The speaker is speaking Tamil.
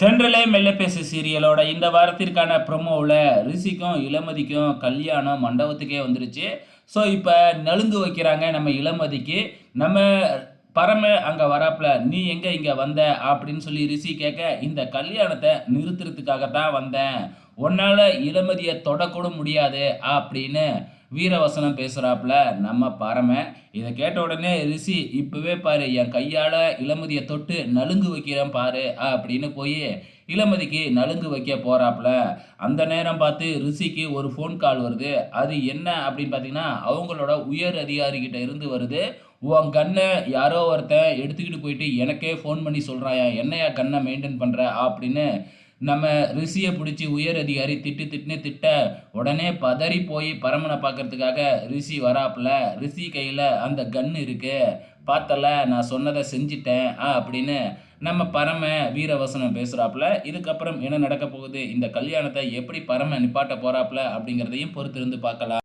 தென்றலே மெல்ல பேசு சீரியலோட இந்த வாரத்திற்கான ப்ரொமோவில் ரிஷிக்கும் இளமதிக்கும் கல்யாணம் மண்டபத்துக்கே வந்துருச்சு. ஸோ இப்போ நலுங்கு வைக்கிறாங்க நம்ம இளமதிக்கு. நம்ம பரம அங்கே வராப்புல நீ எங்கே இங்கே வந்த? அப்படின்னு சொல்லி ரிஷி கேட்க இந்த கல்யாணத்தை நிறுத்துறதுக்காகத்தான் வந்தேன். உன்னால் இளமதியை தொடக்கூட முடியாது அப்படின்னு வீரவசனம் பேசுகிறாப்புல நம்ம பரம. இதை கேட்ட உடனே ரிஷி இப்போவே பாரு என் கையால் இளமதியை தொட்டு நலுங்கு வைக்கிறேன் பாரு அப்படின்னு போய் இளமதிக்கு நலுங்கு வைக்க போகிறாப்புல அந்த நேரம் பார்த்து ரிஷிக்கு ஒரு ஃபோன் கால் வருது. அது என்ன? அப்படின்னு பார்த்தீங்கன்னா அவங்களோட உயர் அதிகாரிகிட்ட இருந்து வருது. உன் கண்ணை யாரோ ஒருத்தன் எடுத்துக்கிட்டு போயிட்டு எனக்கே ஃபோன் பண்ணி சொல்கிறாயா என்னையா கண்ணை மெயின்டைன் பண்ணுற அப்படின்னு நம்ம ரிஷியை பிடிச்சி உயர் அதிகாரி திட்டு திட்டுன்னு திட்ட உடனே பதறி போய் பரமனை பார்க்கறதுக்காக ரிஷி வராப்புல ரிஷி கையில் அந்த கன் இருக்கு. பார்த்தல நான் சொன்னதை செஞ்சிட்டேன் ஆ அப்படின்னு நம்ம பரம வீரவசனம் பேசுகிறாப்புல இதுக்கப்புறம் என்ன நடக்க போகுது? இந்த கல்யாணத்தை எப்படி பரம நிப்பாட்ட போகிறாப்புல அப்படிங்கிறதையும் பொறுத்திருந்து பார்க்கலாம்.